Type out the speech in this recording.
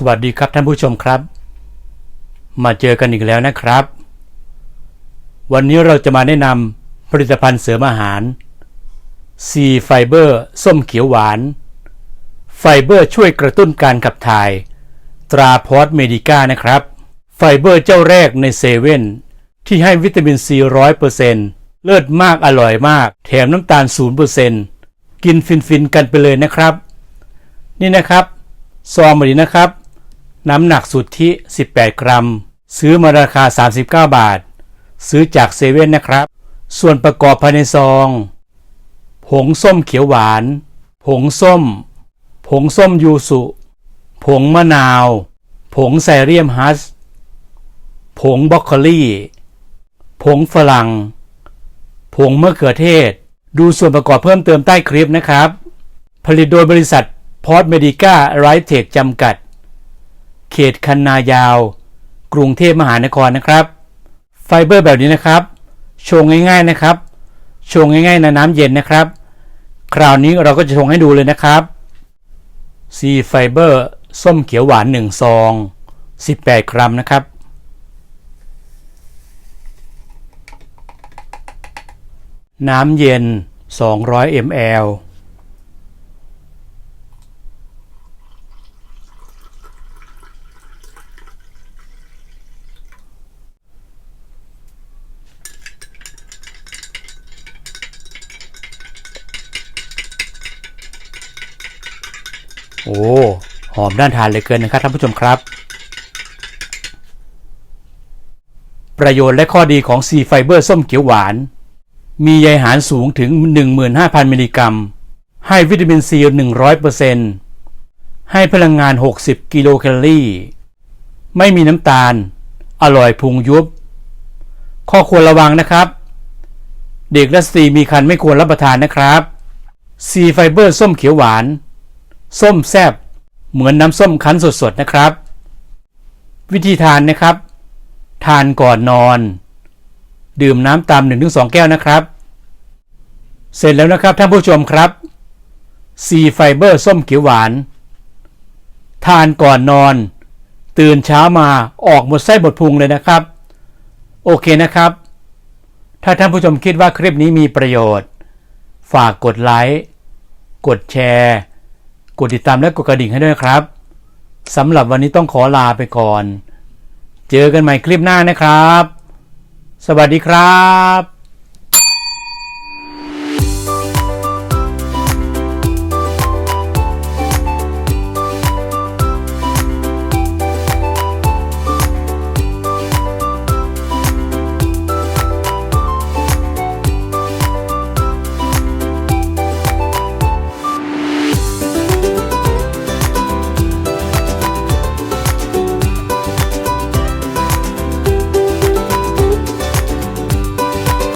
สวัสดีครับท่านผู้ชมครับ มาเจอกันอีกแล้วนะครับ วันนี้เราจะมาแนะนำผลิตภัณฑ์เสริมอาหาร C Fiber ส้มเขียวหวาน ไฟเบอร์ช่วยกระตุ้นการขับถ่าย ตราพอสเมดิก้านะครับ ไฟเบอร์เจ้าแรกในเซเว่นที่ให้วิตามินซีร้อยเปอร์เซ็นต์เลิศมากอร่อยมาก แถมน้ำตาลศูนเปอร์เซ็นต์กินฟินๆกันไปเลยนะครับ นี่นะครับ ซองมาดีนะครับ น้ำหนักสุทธิ 18 กรัม ซื้อมาราคา 39 บาท ซื้อจากเซเว่นนะครับ ส่วนประกอบภายในซอง ผงส้มเขียวหวาน ผงส้ม ผงส้มยูสุ ผงมะนาว ผงไซเรียมฮัส ผงบรอกโคลีผงฝรั่ง ผงมะเขือเทศ ดูส่วนประกอบเพิ่มเติมใต้คลิปนะครับ ผลิตโดยบริษัทพอร์ตเมดิก้าไรเทคจำกัด ขตคันนายาว กรุงเทพมหานครนะครับ ไฟเบอร์แบบนี้นะครับ ชงง่ายๆนะครับ ชงง่ายๆในน้ำเย็นนะครับ คราวนี้เราก็จะชงให้ดูเลยนะครับ C ไฟเบอร์ส้มเขียวหวาน1ซอง18 กรัมนะครับ น้ำเย็น 200 ml โอ้ หอมน่าทานเลยเกินนะครับท่านผู้ชมครับ ประโยชน์และข้อดีของซีไฟเบอร์ส้มเขียวหวาน มีใยอาหารสูงถึง 15,000 มิลลิกรัม ให้วิตามินซี 100%ให้พลังงาน 60 กิโลแคลอรี่ ไม่มีน้ำตาล อร่อยพุงยุบ ข้อควรระวังนะครับ เด็กและสตรีมีครรภ์ไม่ควรรับประทานนะครับซีไฟเบอร์ส้มเขียวหวาน ส้มแซบเหมือนน้ำส้มคั้นสดๆนะครับ วิธีทานนะครับ ทานก่อนนอน ดื่มน้ำตาม 1-2 แก้วนะครับ เสร็จแล้วนะครับท่านผู้ชมครับซีไฟเบอร์ส้มเขียวหวาน ทานก่อนนอน ตื่นเช้ามาออกหมดไส้หมดพุงเลยนะครับ โอเคนะครับ ถ้าท่านผู้ชมคิดว่าคลิปนี้มีประโยชน์ ฝากกดไลค์ กดแชร์ กดติดตามและกดกระดิ่งให้ด้วยครับสำหรับวันนี้ต้องขอลาไปก่อน เจอกันใหม่คลิปหน้านะครับ สวัสดีครับ